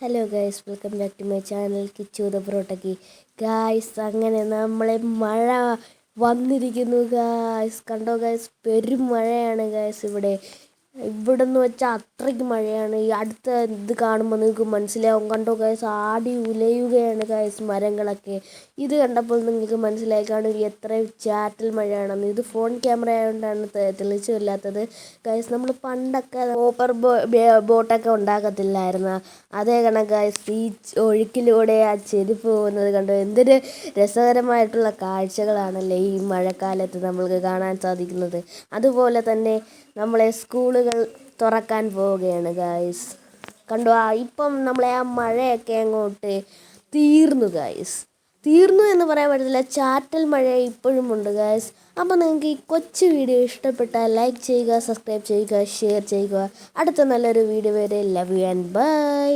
Hello guys welcome back to my channel Kichu the പ്രോട്ടക്കി guys അങ്ങനെ നമ്മളെ മഴ വന്നിരിക്കുന്നു ഗായ്സ് കണ്ടോ ഗായ്സ് പെരും മഴയാണ് ഗായ്സ് ഇവിടെ. ഇവിടെ നിന്ന് വെച്ചാൽ അത്രയ്ക്ക് മഴയാണ്. ഈ അടുത്ത ഇത് കാണുമ്പോൾ നിങ്ങൾക്ക് മനസ്സിലാവും. കണ്ടോ ഗായ്സ് ആടി ഉലയുകയാണ് ഗായ്സ് മരങ്ങളൊക്കെ. ഇത് കണ്ടപ്പോൾ നിങ്ങൾക്ക് മനസ്സിലായി കാണും എത്ര ചാറ്റൽ മഴയാണെന്ന്. ഇത് ഫോൺ ക്യാമറ ആയതുകൊണ്ടാണ് തെളിച്ചു ഇല്ലാത്തത് നമ്മൾ പണ്ടൊക്കെ കോപ്പർ ബോട്ടൊക്കെ ഉണ്ടാക്കത്തില്ലായിരുന്നു? അതേ കണക്ക് ഗായ്സ് ഈ ഒഴുക്കിലൂടെ ആ ചെരുപ്പ് പോകുന്നത് കണ്ടോ? എന്തൊരു രസകരമായിട്ടുള്ള കാഴ്ചകളാണല്ലേ ഈ മഴക്കാലത്ത് നമ്മൾക്ക് കാണാൻ സാധിക്കുന്നത്. അതുപോലെ തന്നെ നമ്മളെ സ്കൂളുകൾ തുറക്കാൻ പോവുകയാണ് ഗായ്സ് കണ്ടോ ആ ഇപ്പം നമ്മളെ ആ മഴയൊക്കെ അങ്ങോട്ട് തീർന്നു ഗായ്സ് തീർന്നു എന്ന് പറയാൻ പറ്റത്തില്ല ചാറ്റൽ മഴ ഇപ്പോഴും ഉണ്ട് ഗായ്സ് അപ്പോൾ നിങ്ങൾക്ക് ഈ കൊച്ചു വീഡിയോ ഇഷ്ടപ്പെട്ടാൽ ലൈക്ക് ചെയ്യുക സബ്സ്ക്രൈബ് ചെയ്യുക ഷെയർ ചെയ്യുക. അടുത്ത നല്ലൊരു വീഡിയോ വരെ ലവ് യു ആൻഡ് ബൈ